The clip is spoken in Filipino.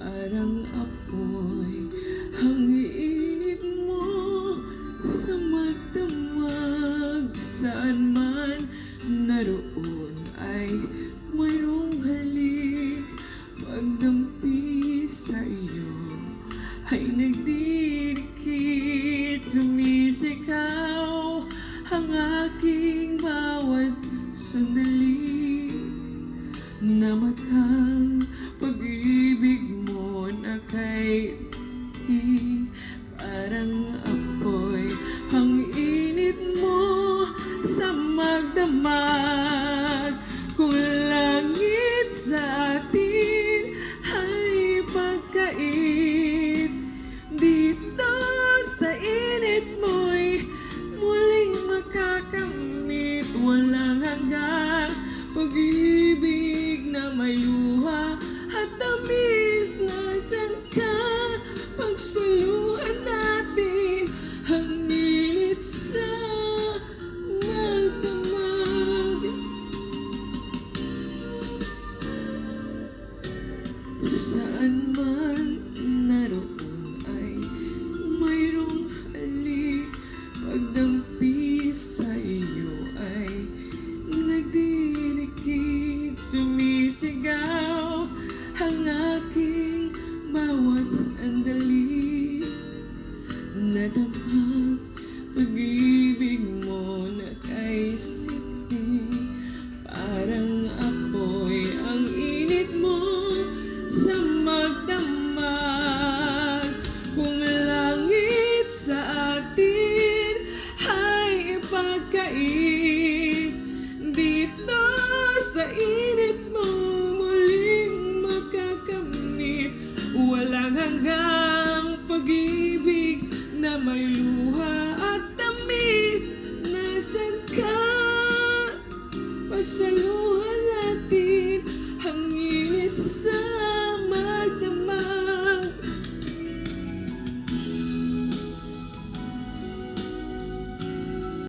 Parang apoy Ang init mo Sa magdamag. Saan man naroon Ay mayroong halik Pagdampi sa iyo Ay nagdidikit Sumisigaw Ang aking bawat sandali. Na matang walang hanggang pag-ibig na may luha at tamis na san ka. Pagsaluhan natin ang init sa magdamag. Saan man ang aking bawat sandali. Nadamag pag-ibig mo na kay sipi Parang apoy ang init mo sa magdamag. Kung langit sa atin ay ipagkait Dito sa init mo hanggang pag-ibig na may luha at tamis Nasaan ka? Pagsaluhan